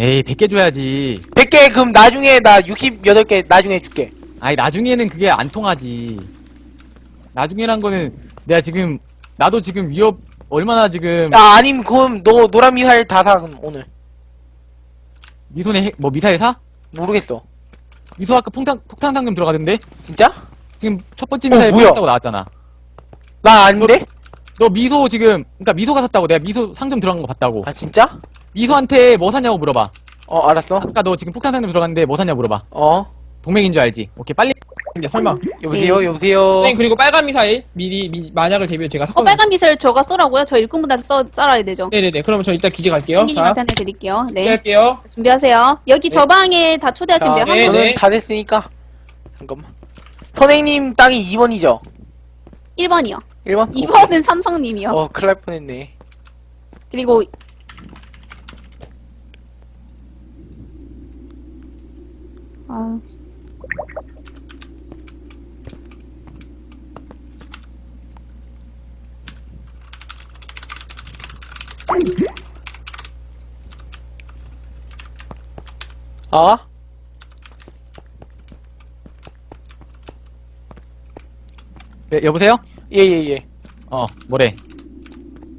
에이 100개 줘야지. 100개? 그럼 나중에 나 68개 나중에 줄게. 아니 나중에는 그게 안 통하지. 나중에란 거는 내가 지금 나도 지금 위협 얼마나 지금. 아 아님 그럼 너 노란 미사일 다사 그럼 오늘. 미손에 핵- 뭐 미사일 사? 모르겠어. 미소 아까 폭탄 폭탄 상금 들어가던데? 진짜? 지금 첫 번째 어, 미사일 뭐야? 뽑았다고 나왔잖아. 나 아닌데? 너 미소 지금 그러니까 미소가 샀다고. 내가 미소 상금 들어간 거 봤다고. 아 진짜? 미소한테 뭐 샀냐고 물어봐 어 알았어 아까 너 지금 폭탄 상금 들어갔는데 뭐 샀냐고 물어봐 어 동맹인 줄 알지 오케이 빨리 이제 설마. 여보세요 여보세요 선생님 그리고 빨간 미사일 미리 미, 만약을 대비해 제가 어, 샀거든요. 빨간 미사일 저가 쏘라고요? 저 일꾼분한테 써, 썰어야 되죠. 네네네. 그러면 저 이따 기지 갈게요. 자, 하나 드릴게요. 네. 기대할게요. 준비하세요. 여기 저 방에 다 초대하시면 돼요. 자, 네, 한 분. 저는 네. 다 됐으니까 잠깐만 선생님 땅이 2번이죠? 1번이요. 1번? 2번은 삼성님이요. 어 큰일 날 뻔했네 그리고 아, 어? 네, 여보세요? 예예예 어 뭐래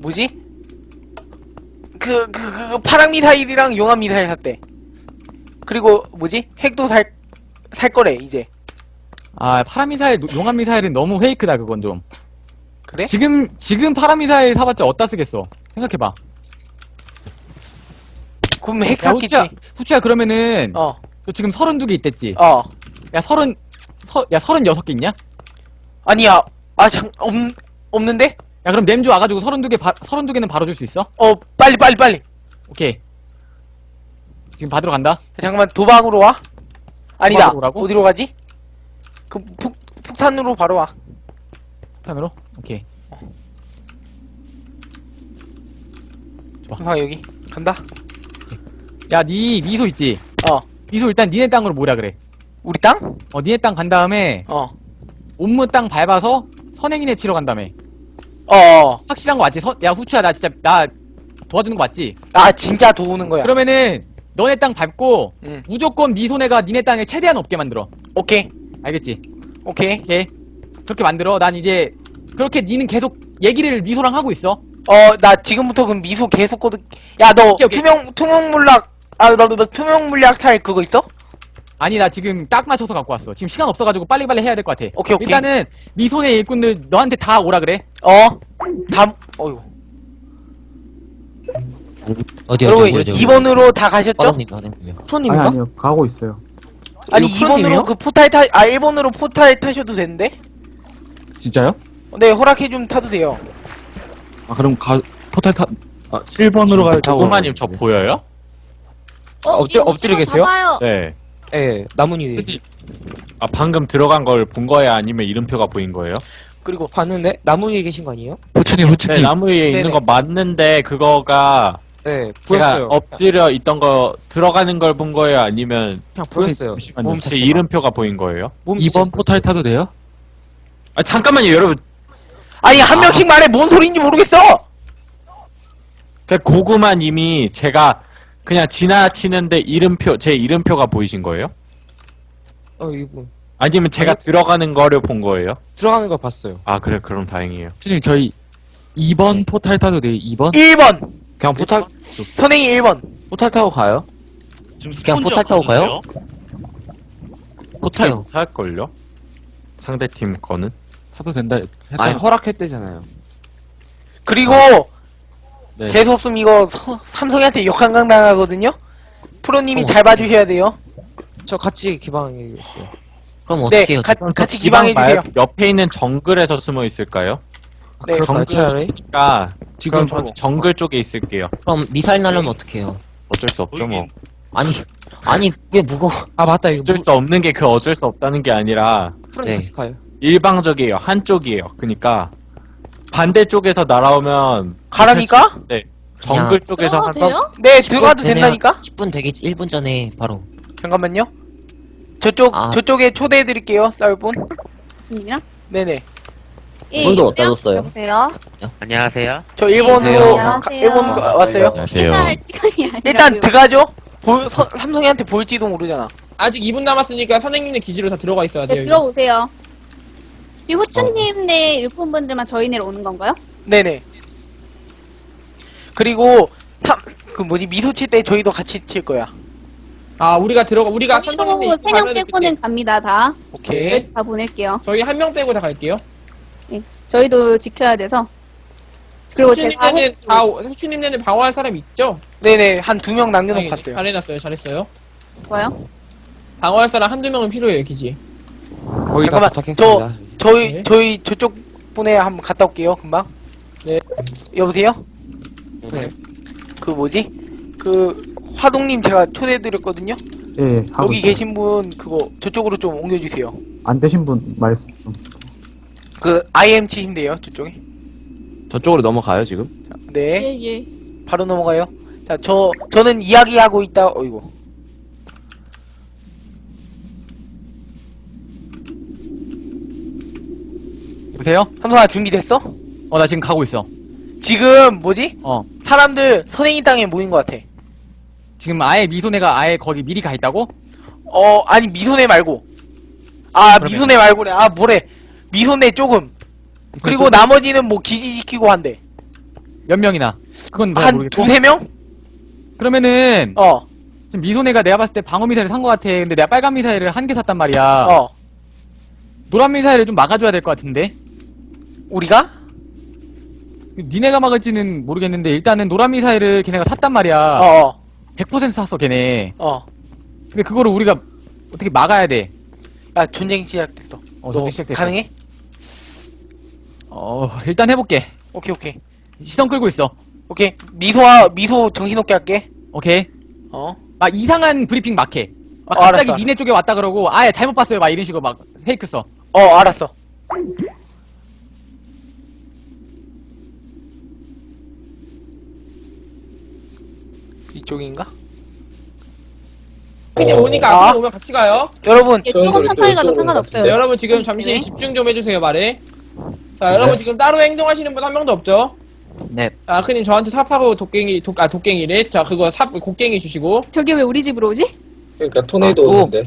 뭐지? 그, 그, 그, 그 파랑 미사일이랑 용암 미사일 샀대. 그리고, 뭐지? 핵도 살, 살 거래, 이제. 아 파란 미사일 노- 용암 미사일은 너무 페이크다 그건 좀 그래? 지금 지금 파란 미사일 사봤자 어디다 쓰겠어 생각해봐 그럼 핵 야 샀겠지. 후치야 후치야 그러면은 어, 너 지금 32개 있댔지 어. 야 서른 서, 야 36개 있냐? 아니야. 아, 장, 없, 없는데? 야 그럼 냄주 와가지고 32개 바, 32개는 바로 줄 수 있어? 어, 빨리, 빨리, 빨리. 오케이 지금 받으러 간다 잠깐만, 도박으로 와? 아니다. 도박으로 오라고? 어디로 가지? 그, 폭, 폭탄으로 바로 와. 폭탄으로 오케이 아, 여기. 간다. 야 니 미소 있지? 어. 미소 일단 니네 땅으로 모으라 그래 우리 땅? 어 니네 땅 간 다음에 어. 옴무 땅 밟아서 선행이네 치러 간 다음에 어, 어. 확실한 거 맞지? 선, 야 후추야 나 진짜 나 도와주는 거 맞지? 아, 진짜 도우는 거야. 그러면은 너네 땅 밟고 응. 무조건 미소네가 니네 땅에 최대한 없게 만들어 오케이. 알겠지? 오케이. 오케이 그렇게 만들어 난 이제 그렇게 니는 계속 얘기를 미소랑 하고 있어 어, 나 지금부터 그럼 미소 계속 거든. 야, 너 오케이, 오케이. 투명 투명 물약 아, 너, 너, 너 투명 물약 살 그거 있어? 아니 나 지금 딱 맞춰서 갖고 왔어 지금 시간 없어가지고 빨리빨리 해야 될 것 같아 오케이, 오케이. 일단은 미소네 일꾼들 너한테 다 오라 그래 어? 담 어이구. 어디 여러분 어디 어디 2번으로 다 가셨죠? 빠덕님요 아니 프로님인가? 아니요 가고 있어요 아니 이거 2번으로 프로님이요? 그 포탈 타, 아 1번으로 포탈 타셔도 되는데? 진짜요? 네, 허락해 좀 타도 돼요. 아 그럼 가 포탈 타 아, 1번으로 가야 되고 고구마님 저 보여요? 어, 엎드, 엎드려 계세요? 네. 예, 나뭇잎. 아 방금 들어간 걸 본 거예요? 아니면 이름표가 보인 거예요? 그리고 봤는데 나무 위에 계신 거 아니에요? 후추님 네 후추님 나무 위에 네네. 있는 거 맞는데 그거가 네, 제가 보였어요. 엎드려 있던 거 들어가는 걸 본 거예요? 아니면 그냥 보였어요. 잠시만요. 몸 제 자체가. 이름표가 보인 거예요? 몸 2번 자체가. 포탈 타도 돼요? 아 잠깐만요 여러분 아니 한 아. 명씩 말해 뭔 소리인지 모르겠어. 그 고구마님이 제가 그냥 지나치는데 이름표 제 이름표가 보이신 거예요? 어, 이분. 아니면 제가 들어가는 거를 본 거예요? 들어가는 거 봤어요. 아 그래 그럼 다행이에요 후추님 저희 2번 포탈 타도 돼요 2번? 1번. 그냥 포탈 선행이 1번. 포탈 타고 가요? 그냥 포탈 타고 가요? 포탈 어때요? 못할걸요? 상대 팀 거는? 타도 된다 했다 아니 허락했대잖아요 그리고 네. 재수 없음 이거 서- 삼성이한테 역한강 당하거든요. 프로님이 어, 잘 봐주셔야 돼요. 저 같이 기방했어요. 그럼 네, 어떻게 해요? 가, 같이 기방 기방해 주세요. 말- 옆에 있는 정글에서 숨어 있을까요? 네, 그럴까요, 차라리? 정글이니까 지금 저 정글 쪽에 있을게요 그럼 미사일 날려면 어떻게 해요? 어쩔 수 없죠 뭐 아니 아니 왜 무거워 아, 맞다. 이거 어쩔 수 없는 게 그 어쩔 수 없다는 게 아니라 네. 가요. 일방적이에요 한쪽이에요 그니까 반대쪽에서 날아오면 가라니까? 네 정글 쪽에서 한 번- 네, 들어가도 되네요. 된다니까? 10분 되기 1분 전에 바로 잠깐만요. 저쪽 아. 저쪽에 초대해 드릴게요. 쌀 분. 님이랑? 네네. 예, 오늘도 여보세요? 어디다 뒀어요? 여보세요? 안녕하세요. 저 일본으로 안녕하세요. 일본 왔어요. 인사할 시간이 아니라 일단 들어가죠. 보, 서, 삼성이한테 보일지도 모르잖아. 아직 2분 남았으니까 선생님네 기지로 다 들어가 있어야 돼요. 네, 이거. 들어오세요. 지금 후추님네 일꾼분들만 저희 네로 오는 건가요? 네네. 그리고 탐, 그 뭐지 미소 칠 때 저희도 같이 칠 거야. 아 우리가 들어가 우리가 선생님네 저희도 입고 세명 가면은 빼고는 갑니다 다. 오케이. 다 보낼게요. 저희 한 명 빼고 다 갈게요. 저희도 지켜야 돼서. 그리고 제가 후추님네는 다 후추님네는 방어할 사람 있죠? 네네 한 두 명 남겨놓고 다행이네. 갔어요. 잘해놨어요. 잘했어요. 뭐요? 방어할 사람 한두 명은 필요해요 기지. 거의 다 잠깐만, 도착했습니다. 저희 네. 저희 저쪽 분에 한번 갔다 올게요. 금방. 네. 여보세요? 네. 그 뭐지? 그 화동님 제가 초대해드렸거든요. 예, 하고 여기 있어요. 계신 분 그거 저쪽으로 좀 옮겨주세요. 안 되신 분 말씀 좀. 그 IM 치신데요 저쪽에. 저쪽으로 넘어가요, 지금? 네. 예 예. 바로 넘어가요. 자, 저 저는 이야기하고 있다. 어이구. 여보세요? 삼성아 준비됐어? 어 나 지금 가고 있어. 지금 뭐지? 어 사람들 선행이 땅에 모인 것 같아. 지금 아예 미소네가 아예 거기 미리 가 있다고? 어 아니 미소네 말고. 아 그러면- 미소네 말고래. 아 뭐래? 미소네 조금. 그리고 나머지는 뭐 기지 지키고 한대. 몇 명이나? 그건 잘 한 모르겠고. 두세 명? 그러면은 어. 지금 미소네가 내가 봤을 때 방어 미사일 산 거 같아. 근데 내가 빨간 미사일을 한 개 샀단 말이야. 어. 노란 미사일을 좀 막아줘야 될 것 같은데. 우리가? 니네가 막을지는 모르겠는데 일단은 노란 미사일을 걔네가 샀단 말이야. 어. 어. 100% 샀어 걔네. 어. 근데 그거를 우리가 어떻게 막아야 돼? 야 전쟁 시작됐어. 어, 너 시작됐어. 가능해? 어 일단 해볼게. 오케이 오케이. 시선 끌고 있어. 오케이. 미소와 미소 정신없게 할게. 오케이. 어. 막 이상한 브리핑 막 해. 막 어, 갑자기 알았어. 니네 쪽에 왔다 그러고 아예 잘못 봤어요. 막 이런 식으로 막 페이크 써. 어 알았어. 이쪽인가? 선생님 오니까 아. 앞으로 오면 같이 가요. 여러분 예, 조금 천천히 가도 상관없어요. 네, 여러분 지금 잠시 네. 집중 좀 해주세요 말에. 자 여러분 지금 따로 행동하시는 분 한 명도 없죠? 네. 자 아크님 저한테 삽하고 독갱이 독, 아 독갱이래. 자 그거 삽 곡갱이 주시고. 저게 왜 우리 집으로 오지? 그러니까 토네이도 아, 또. 오는데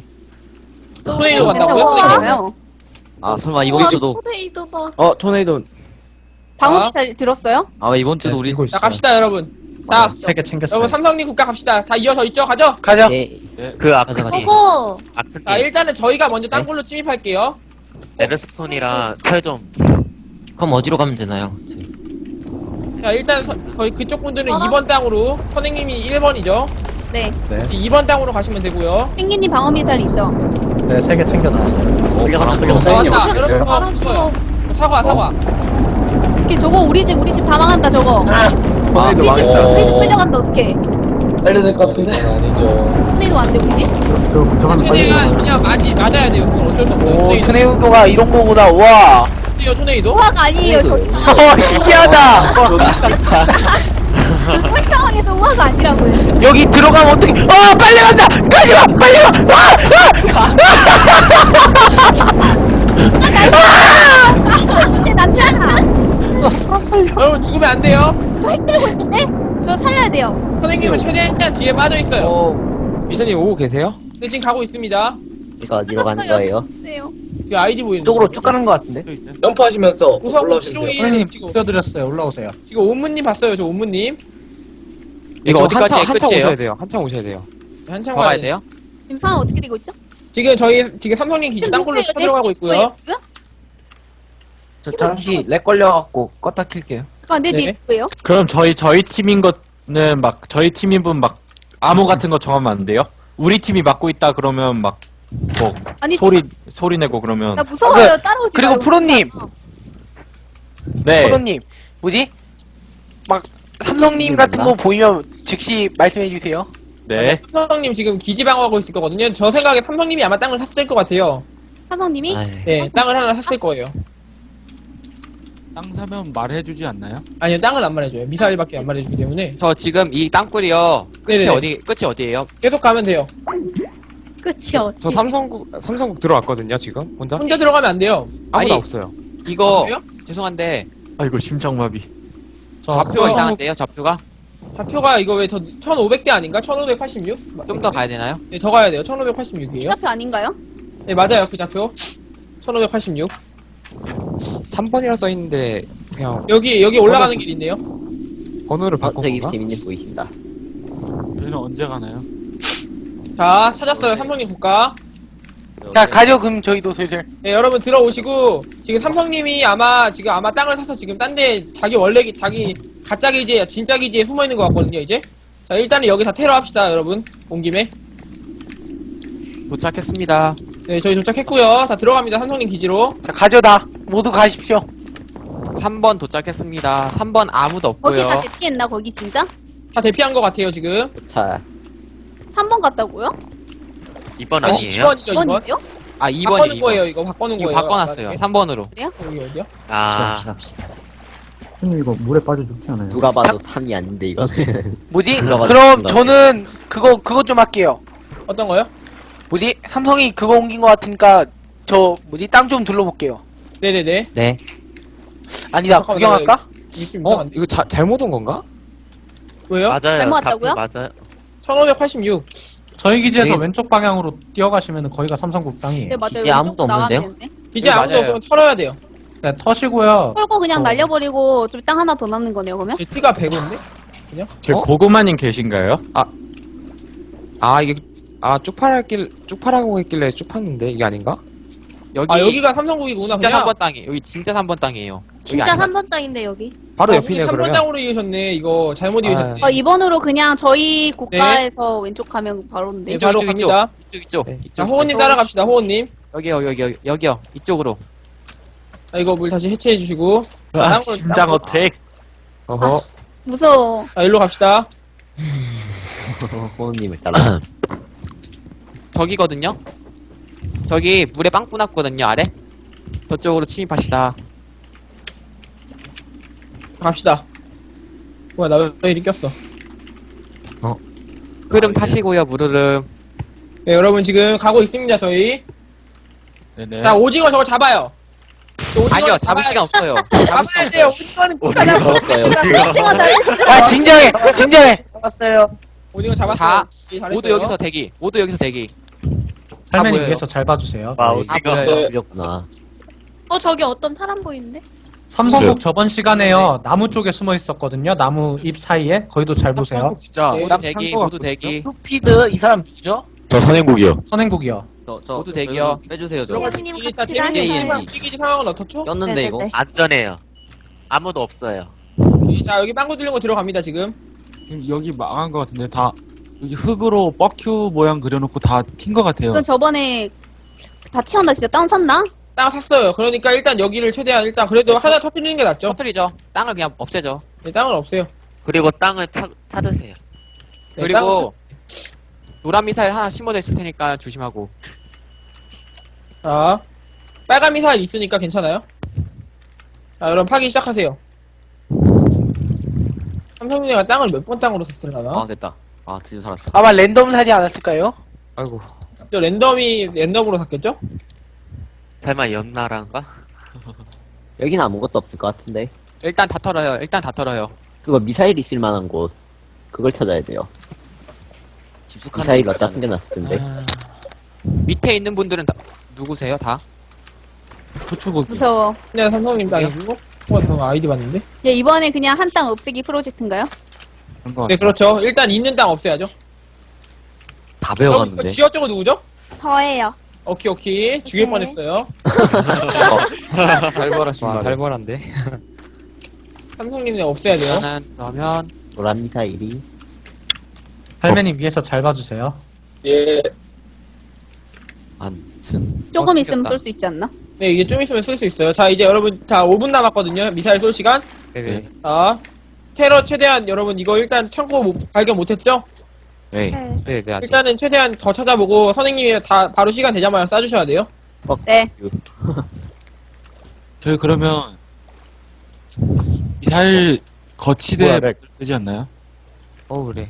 토네이도 간다고요? 아 설마 이번 주도 토네이도다. 어, 토네이도. 방어 아. 미사일 들었어요? 아마 이번 주도 우리 자 갑시다 여러분. 자 세 개 챙겼어요 여러분 삼성님 국가 갑시다. 다 이어서 있죠? 가죠? 가자. 예, 그 아크 가자 가자. 그거 자 일단은 저희가 먼저 땅굴로 침입할게요. 에르스톤이랑 철좀 그럼 어디로 가면 되나요? 자 일단 서, 거의 그쪽 분들은 어? 2번 땅으로 선생님이 1번이죠. 네. 2번 땅으로 가시면 되고요. 펭귄님 방어 미사일 있죠? 네 세 개 챙겨놨어요 끌려간다 어, 끌려간다. 왔다. 여러분 그거요. 사과 사과. 특히 저거 우리 집 우리 집 다 망한다 저거. 토네이도 우리 집 망했다. 우리 집 끌려간다 어떡해? 빨리 될것 같은데 아니죠 토네이도 안돼 우리 집? 저, 저건 빨리 최대한 그냥 맞이 맞아야 돼요. 그건 어쩔 수 없어요. 오 토네이도. 토네이도가 이런 거보다 와. 토네이도 토네이도. 우화가 아니에요 저기 어 신기하다. 저 상상에서 우화가 아니라고요 지금. 여기 들어가면 어떻게? 아 빨리 간다. 가지 마 빨리 가. 아! 근데 난잖아. 여러분 죽으면 안 돼요. 저 핵 들고 있는데 저 살려야 돼요. 선생님은 최대한 뒤에 빠져 있어요. 어, 미션님 오고 계세요? 네 지금 가고 있습니다. 이거 어디로 가는 찾았어요. 거예요? 네요. 그 아이디 보이는. 이쪽으로 거. 쭉 가는 것 같은데? 점프하시면서 우선 올라오시면 돼요 751님 지금 띄워드렸어요 올라오세요 지금 옴무님 봤어요. 저 옴무님. 이거 저 어디까지 한참, 한참 끝이에요? 오셔야 돼요. 한참 오셔야 돼요. 한참 더 가야 돼. 돼요? 지금 상황 어떻게 되고 있죠? 지금 저희 지금 삼성님 기지 땅굴로? 쳐들어가고 내 있고요. 누구예요? 저 잠시 렉 걸려갖고 껐다 킬게요. 잠깐 내 뒤에 네. 누구예요? 그럼 저희 저희 팀인 거는 막 저희 팀인 분 막 암호 같은 거 정하면 안 돼요? 우리 팀이 맡고 있다 그러면 막뭐 아니 소리 소리 내고 그러면 나 무서워요 아, 그, 따라오지 그리고 마요. 프로님. 네. 프로님 뭐지? 막 삼성님 같은 거 보이면 즉시 말씀해 주세요. 네. 삼성님 지금 기지 방어하고 있을 거거든요. 저 생각에 삼성님이 아마 땅을 샀을 것 같아요. 삼성님이 아이, 네, 땅을 하나 샀을 거예요. 땅 사면 말해주지 않나요? 아니요, 땅은 안 말해줘요. 미사일밖에 안 말해주기 때문에 저 지금 이 땅굴이요. 끝이 네네. 어디 끝이 어디예요? 계속 가면 돼요. 끝이 어디? 저 삼성국 삼성국 들어왔거든요 지금 혼자 혼자 들어가면 안 돼요. 아무도 아니, 없어요. 이거 그래요? 죄송한데 아이고 심장마비. 저 좌표가 그거- 이상한데요? 좌표가? 좌표가 이거 왜 더 1500대 아닌가? 1586? 좀 더 가야 되나요? 네, 더 가야 돼요. 이 1586이에요. 좌표 아닌가요? 네, 맞아요. 그 좌표. 1586. 3번이라 써있는데 그냥 여기 여기 올라가는 길 있네요. 번호를 어, 바꾼 저기 건가? 재밌는 보이신다. 저희는 언제 가나요? 자, 찾았어요. 삼성님 국가. 자 가죠 그럼 저희도 슬슬 네, 여러분 들어오시고 지금 삼성님이 아마 지금 아마 땅을 사서 지금 딴 데 자기 원래 기- 자기 가짜 기지에 진짜 기지에 숨어 있는 것 같거든요, 이제. 자, 일단은 여기 다 테러 합시다, 여러분. 온 김에. 도착했습니다. 네, 저희 도착했고요. 다 들어갑니다. 삼성님 기지로. 자 가죠 다 모두 가십시오 3번 도착했습니다. 3번 아무도 거기 없고요. 다 대피했나 거기 진짜? 다 대피한 것 같아요, 지금. 자, 3번 갔다고요? 2번 아니, 아니에요? 2번이죠, 2번. 2번이요? 아 2번이 바꿔는 2번. 거예요, 이거. 바꿔는 이거 거예요. 바꿔놨어요. 3번으로. 여기 어디요? 아, 갑시다. 후추님 이거 물에 빠져 죽지 않아요? 누가 봐도 3이 아닌데 이거는. 뭐지? 올라가죠, 그럼 올라가죠. 저는 그거 그것 좀 할게요 어떤 거요? 뭐지? 삼성이 그거 옮긴 것 같으니까 저 뭐지? 땅 좀 둘러볼게요 네네네. 네. 아니다 잠깐만, 구경할까? 이게 좀 어? 이상한데. 이거 자, 잘못 온 건가? 왜요? 맞아요. 잘못 왔다고요? 맞아요. 1586. 저희 기지에서 네. 왼쪽 방향으로 뛰어가시면 거기가 삼성국 땅이에요. 네 맞아요. 기지 아무도 나가면 없는데요? 기지 네, 아무도 맞아요. 없으면 털어야 돼요. 네, 터시고요. 털고 그냥 어. 날려버리고 좀 땅 하나 더 넣는 거네요 그러면? 제 티가 105인데? 저 어? 고구마님 계신가요? 아 이게 아 쭉파라길 쭉파라고 했길래 쭉 팠는데 이게 아닌가? 여기 아, 여기가 삼성국이구나, 진짜 그냥. 3번 땅이. 여기 진짜 3번 땅이에요. 진짜 여기 아니라- 3번 땅인데 여기. 바로 아, 옆이네 3번 그러면 땅으로 이으셨네. 이거 잘못 이으셨네. 어 2번으로 그냥 저희 국가에서 왼쪽 가면 바로인데. 네, 바로 이쪽, 갑니다. 이쪽 이쪽. 네. 이쪽. 자, 호호님 따라갑시다, 호호님. 여기요 여기 여기 여기요. 이쪽으로. 자, 이거 물 다시 해체해 주시고. 아, 심장 어택. 어허 무서워. 자, 일로 갑시다. 호우님을 따라. 저기거든요. 저기 물에 빵 뿌났거든요 아래. 저쪽으로 침입하시다. 갑시다. 뭐야, 나왜 이리 꼈어? 흐름 타시고요 무르름. 네, 여러분 지금 가고 있습니다, 저희. 네네. 자, 오징어 저거 잡아요. 저 오징어 아니요 잡을 잡아야- 시간 없어요. 잡을 잡아야 시간 돼요. 없어요. 오징어는 못 잡아요. 먹었어요. 찍어 잘했지. 자 진정해 진정해 오징어 잡았어요. 자, 예. 모두 여기서 대기. 모두 여기서 대기. 할머니 보여요. 위에서 잘 봐주세요. 와, 아, 오징어. 보여요. 그렸구나. 어 저기 어떤 사람 보이는데? 삼성국 저번 시간에요. 나무 쪽에 숨어 있었거든요. 나무 잎 사이에. 거기도 잘 보세요. 진짜 네, 모두 대기. 모두 대기. 스피드 이 사람 누구죠? 저 선행국이요. 선행국이요. 모두 대기요. 빼주세요 선생님 자, 같이 다니는 뛰기지 상황은 어떻죠? 꼈는데 이거. 안전해요. 아무도 없어요. 자, 여기 빵구 뚫린 거 들어갑니다, 지금. 지금 여기 망한 것 같은데 다 흙으로 뻑큐 모양 그려놓고 다 튄 것 같아요. 그건 저번에 다 튀었나 진짜 땅 샀나? 땅 샀어요. 그러니까 일단 여기를 최대한 일단 그래도 하나 터뜨리는 게 낫죠. 터트리죠. 땅을 그냥 없애죠. 네, 땅은 없어요. 그리고 땅을 차, 찾으세요. 네, 땅은 그리고 노란 미사일 하나 심어져 있을 테니까 조심하고. 차- 자, 빨간 미사일 있으니까 괜찮아요. 자, 여러분 파기 시작하세요. 삼성민이가 땅을 몇 번 땅으로 샀을라나? 됐다. 아 드디어 살았다. 아마 랜덤 사지 않았을까요? 아이고 저 랜덤이 랜덤으로 샀겠죠? 설마 연나라인가? 여기는 아무것도 없을 것 같은데. 일단 다 털어요. 일단 다 털어요. 그거 미사일 있을 만한 곳. 그걸 찾아야 돼요. 미사일 어디다 숨겨놨을 텐데. 밑에 있는 분들은 다 누구세요? 다? 후추국. 무서워. 그냥 삼성님 땅이고. 어, 저 아이디 봤는데? 예, 이번에 그냥 한 땅 없애기 프로젝트인가요? 네. 그렇죠. 일단 있는 땅 없애야죠. 다 여기 이거 지어 저거 누구죠? 저예요. 오케이, 오케이. 죽일 네. 뻔했어요. 잘 벌었습니다. 와 살벌한데 삼성님네 없애야 돼요. 그러면 노란 미사일이. 할머니 위에서 잘 봐주세요. 안승. 조금 어, 있으면. 쏠 수 있지 않나? 네, 이게 좀 있으면 쓸 수 있어요. 자, 이제 여러분 다 5분 남았거든요. 미사일 쏠 시간. 네네 자, 테러 최대한 여러분 이거 일단 창고 못- 발견 못했죠? 네. 네 네 아직 일단은 최대한 더 찾아보고 선생님이 다 바로 시간 되자마자 쏴주셔야 돼요. 네. 저희 그러면 미사일 거치대 뭐야, 렉. 되지 않나요? 어 그래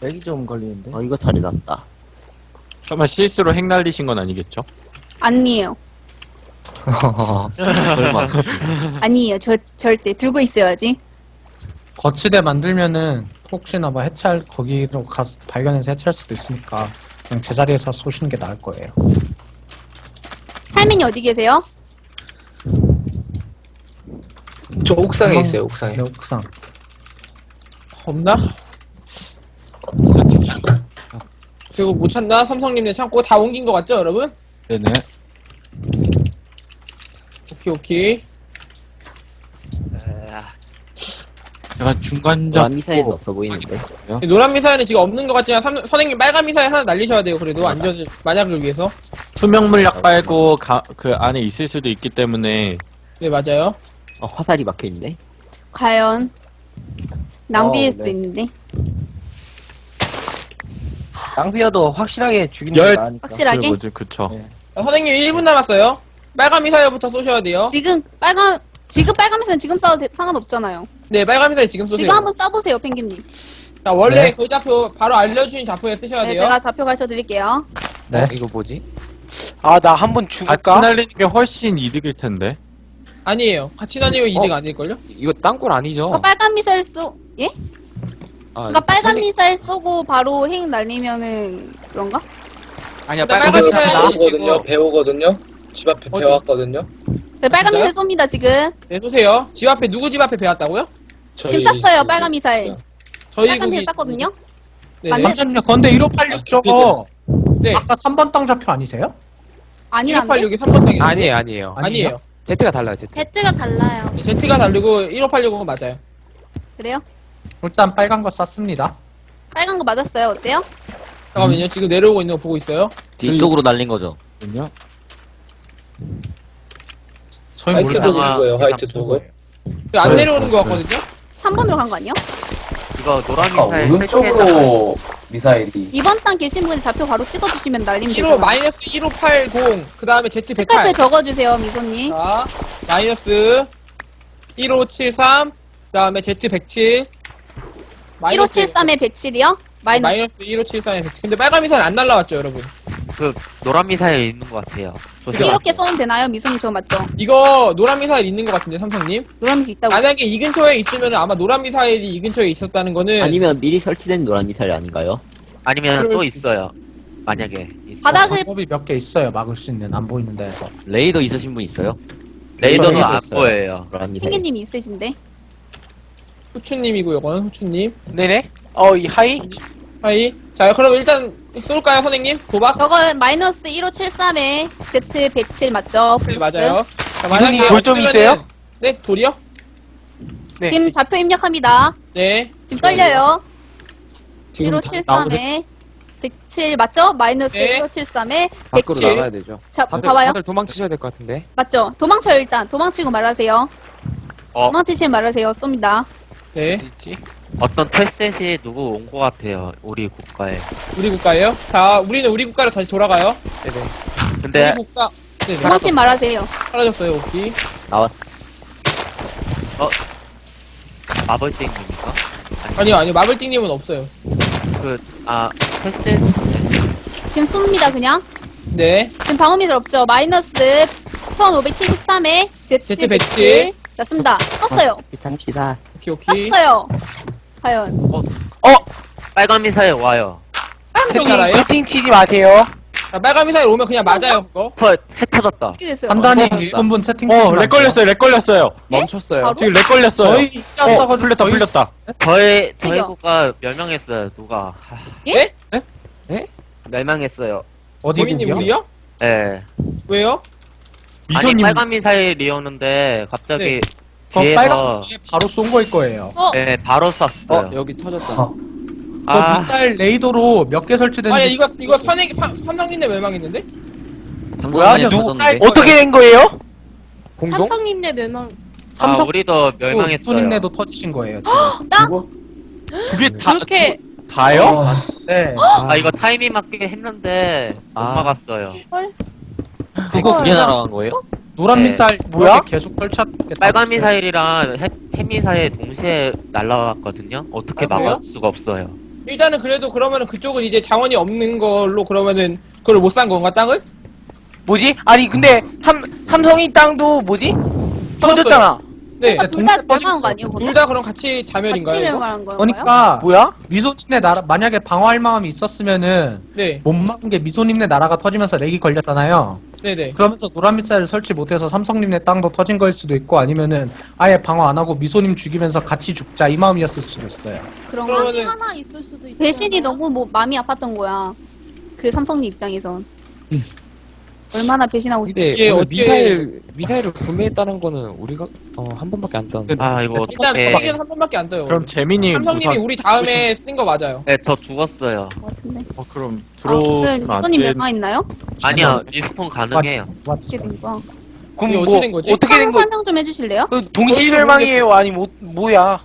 렉이 좀 걸리는데. 어 이거 잘 해놨다. 설마 실수로 핵 날리신 건 아니겠죠? 아니에요. 설마. 아니에요. 저 절대 들고 있어야지. 거치대 만들면은 혹시나 뭐 해체할 거기로 가서 발견해서 해체할 수도 있으니까 그냥 제자리에서 쏘시는 게 나을 거예요. 할머니 어디 계세요? 저 옥상에 있어요. 옥상에. 네, 옥상. 없나? 그리고 못 찾나? 삼성님네 창고 다 옮긴 거 같죠, 여러분? 네네. 오케이, 오케이. 약간 중간 노란 잡. 미사일은 없어 보이는데. 노란 미사일은 지금 없는 것 같지만 삼, 선생님 빨간 미사일 하나 날리셔야 돼요. 그래도 안전 만약을 위해서. 투명 물약 빨고 가, 그 안에 있을 수도 있기 때문에 네 맞아요. 어, 화살이 막혀 있네. 과연 낭비일 어, 수도 네. 있는데 낭비여도 확실하게 죽이는 열- 게 나으니까. 확실하게 그 뭐지 그쵸. 자, 선생님 1분 남았어요. 빨간 미사일부터 쏘셔야 돼요. 지금 빨간 지금 빨간색은 지금 싸도 돼- 상관없잖아요. 네 빨간 미사일 지금 쏘세요. 지금 한번 써보세요, 펭귄님. 자 원래 네. 그 좌표 바로 알려주신 좌표에 쓰셔야 네, 돼요. 제가 좌표 가르쳐 드릴게요. 네. 어, 이거 뭐지? 아 나 한 번 같이 죽을까? 날리는 게 훨씬 이득일 텐데. 아니에요. 같이 다니면 이득 아닐걸요? 이거 땅굴 아니죠? 그 빨간 미사일 쏘 예? 아, 그러니까 빨간 선생- 미사일 쏘고 바로 핵 날리면은 그런가? 아니야 근데 빨간 빨간 미사일 미사일- 배우거든요 배우거든요. 집 앞에 어디? 배웠거든요. 네, 빨간 진짜요? 미사일 쏩니다 지금. 네 쏘세요. 집 앞에 누구 집 앞에 배웠다고요? 지금 쐈어요 빨간 미사일. 저희 빨간 미사일 쐈거든요. 네, 맞네. 네. 잠시만요. 건데 1586 저거 네. 아까 3번 땅 좌표 아니세요? 아니란데? 1586이 3번 땅이에요. 아니에요, 아니에요. 아니에요. Z가 달라요, Z. 제트가 달라요. 네, Z가 다르고 1586은 맞아요. 그래요? 일단 빨간 거 쐈습니다. 빨간 거 맞았어요. 어때요? 잠깐만요. 지금 내려오고 있는 거 보고 있어요. 뒤쪽으로 날린 거죠. 저희 화이트 몰라요. 도그 거예요. 화이트 도그. 그안 내려오는 거 같거든요. 3번으로 간 거 아니요? 이거 노란 아까 미사일 오른쪽으로 미사일이. 이번 단 계신 분이 좌표 바로 찍어주시면 날리면 15 되죠. 마이너스 1580. 그 다음에 Z 스카이프에 108. 적어주세요, 미소님. 자 마이너스 1573. 그 다음에 Z 107. 1573에 107이요? 마이너스. 마이너스 1573에 107. 근데 빨간 미사일 안 날라왔죠, 여러분. 그 노란 미사일 있는 것 같아요. 조심하세요. 이렇게 쏘면 되나요? 미소님 저 맞죠? 이거 노란 미사일 있는 것 같은데, 삼성님. 노란미스 있다고. 만약에 이 근처에 있으면 아마 노란 미사일이 이 근처에 있었다는 거는 아니면 미리 설치된 노란 미사일 아닌가요? 아니면 또수 있어요. 만약에 있어. 바닥을 방법이 몇 개 있어요. 막을 수 있는 안 보이는 데에서. 레이더 있으신 분 있어요? 레이더는 레이더 안 있어요. 보여요. 노란 미사일. 있으신데. 후추님이고, 이건 후추님. 네네. 어 이 하이. 하이. 자, 그럼 일단 쏠까요, 선생님? 도박? 저거 마이너스 1573에 Z 107 맞죠? 네, 플러스. 맞아요. 자, 이선님 만약에 돌좀 없으면은- 있어요? 네, 돌이요? 네. 지금 좌표 입력합니다. 네. 지금 떨려요. 지금 다 1573에 107 맞죠? 마이너스 네. 1573에 밖으로 107. 나가야 되죠. 자, 다들, 봐봐요. 다들 도망치셔야 될 것 같은데. 맞죠? 도망쳐요 일단. 도망치고 말하세요. 어. 도망치시면 말하세요. 쏩니다. 네. 어디지? 어떤 테스트이 누구 온 것 같아요. 우리 국가에. 우리 국가예요? 자, 우리는 우리 국가로 다시 돌아가요. 네네. 근데 우리 국가. 네, 네. 도망치면 말하세요. 사라졌어요, 오케이. 나왔어. 마벌띵입니까? 아니요, 아니요. 마블띵님은 없어요. 그아 테스트 지금 쏩니다 그냥. 네. 지금 방어미들 없죠? 마이너스 1573에 Z Z 107. 자, 씁니다. 썼어요. 합시다. 오케이, 오케이. 썼어요. 과연. 빨간 미사일 와요. 도팅 치지 마세요. 자, 빨간 미사일 오면 그냥 맞아요, 그거. 헐, 해 터졌다. 어떻게 됐어요? 판단이 어, 1분분 채팅 어, 렉. 걸렸어요. 렉 걸렸어요. 멈췄어요. 바로? 지금 렉 걸렸어요. 저희 어, 써가지고 풀렸다, 풀렸다. 저희 저희 저기요. 국가 멸망했어요. 누가 하, 예? 네? 멸망했어요. 어디 재민님, 국이요? 우리요? 예. 왜요? 아니 미소님 빨간 미사일이었는데 갑자기 네. 그거 뒤에서 빨간 뒤에 바로 쏜 거일 거예요. 어, 네 바로 쐈어요. 어 여기 터졌다. 그 아 미사일 레이더로 몇 개 설치됐는지 아니, 이거, 이거 선행, 삼성님네 멸망했는데? 당분간에 누구 터졌는데. 어떻게 된 거예요? 공동? 삼성님네 멸망. 아, 우리도 멸망했어요. 손님네도 터지신 거예요. 지금. 나? 두개 다, 그렇게 다요? 네. 아 이거 타이밍 맞게 했는데 못 아. 막았어요. 그거 두개 날아간 거예요? 노란 네. 미사일 뭐야? 뭐야? 계속 설치했겠다. 빨간 미사일이랑 해, 핵미사일 동시에 날라왔거든요. 어떻게 아, 그래요? 막을 수가 없어요. 일단은 그래도 그러면은 그쪽은 이제 자원이 없는 걸로 그러면은 그걸 못 산 건가, 땅을? 뭐지? 아니 근데 함 함성이 땅도 뭐지? 터졌잖아. 네. 그러니까 둘다 멸망한 거 아니에요? 둘 다 그럼 같이 자멸인가요? 같이 이거? 멸망한 거예요? 그러니까 뭐야? 미소님네 나라 만약에 방어할 마음이 있었으면은 네. 못 막은 게 미소님네 나라가 터지면서 렉이 걸렸잖아요. 네 네. 그러면서 노란 미사일을 설치 못해서 삼성님네 땅도 터진 거일 수도 있고 아니면은 아예 방어 안 하고 미소님 죽이면서 같이 죽자 이 마음이었을 수도 있어요. 그런 그러면은- 아니 하나 있을 수도 있고. 배신이 너무 뭐 마음이 아팠던 거야. 그 삼성님 입장에선. 얼마나 배신하고 근데 이게 오늘 어떻게- 미사일 미사일을 구매했다는 거는 우리가 어 한 번밖에 안 떴는데. 아 이거 일단 어떻게? 터지면 한 번밖에 안 떠요. 그럼 재민이 삼성님이 우선 우리 다음에 쓴 거 맞아요. 네, 저 죽었어요. 것 같은데. 어, 그럼 아, 들어오시면 안 미소님 되는 멸망했나요? 아니요, 리스폰 가능해요. 어떻게 된 거야? 그럼 이게 뭐 어떻게 된 거지? 어떻게 된 상황 거? 설명 좀 해주실래요? 그 동시 멸망이에요? 아니 뭐 뭐야?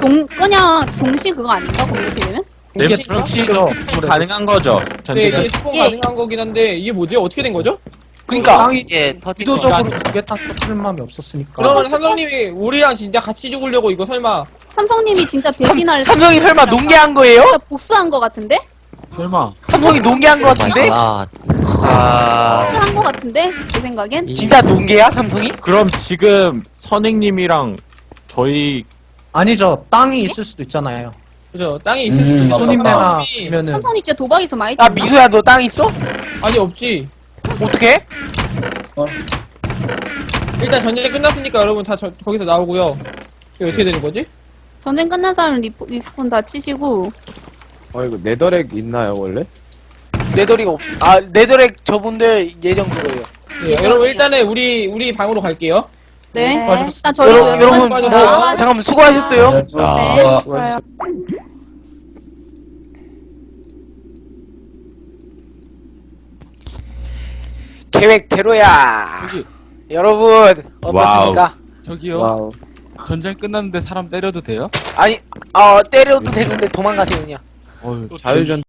동 그냥 동시 그거 아닌가? 그럼 이렇게 되면? 네, 이게. 지금 스폰 가능한 거죠. 네, 전체가 이게 스폰 예. 가능한 거긴 한데 이게 뭐지? 어떻게 된 거죠? 그러니까 땅이 이게 터진 거. 의도적으로 두개다 터뜨릴 마음이 없었으니까. 그러면 삼성님이 우리랑 진짜 같이 죽으려고 이거 설마 삼성님이 진짜 배신할 삼성이 설마 농계한 거예요? 진짜 복수한 거 같은데? 설마 삼성이 농계한 거 같은데? 아, 아, 복수한 거 같은데? 제 생각엔? 이- 진짜 농계야 삼성이? 그럼 지금 선행님이랑 저희 아니죠. 땅이 있을 수도 있잖아요. 그죠? 땅에 있을 수도 음, 있어. 삼성님이- 아니면은 삼성이 진짜 도박에서 많이 야 떴나? 미소야 너 땅 있어? 아니 없지. 어떻게? 일단 전쟁 끝났으니까 여러분 다 저, 거기서 나오고요. 이거 어떻게 되는 거지? 전쟁 끝난 사람 리포, 리스폰 다 치시고 어 이거 네더렉 있나요 원래? 네더릭 없. 아 네더릭 저분들 예정 그거예요. 네, 여러분 일단은 우리 우리 방으로 갈게요. 네. 네. 일단 저희 여러분 여러분 뭐, 수고하셨습니다. 잠깐만 수고하셨어요. 네. 아, 계획대로야. 여러분 어떻습니까? 저기요 와우. 전쟁 끝났는데 사람 때려도 돼요? 아니 어 때려도 되는데 도망가세요 그냥. 어휴 자유전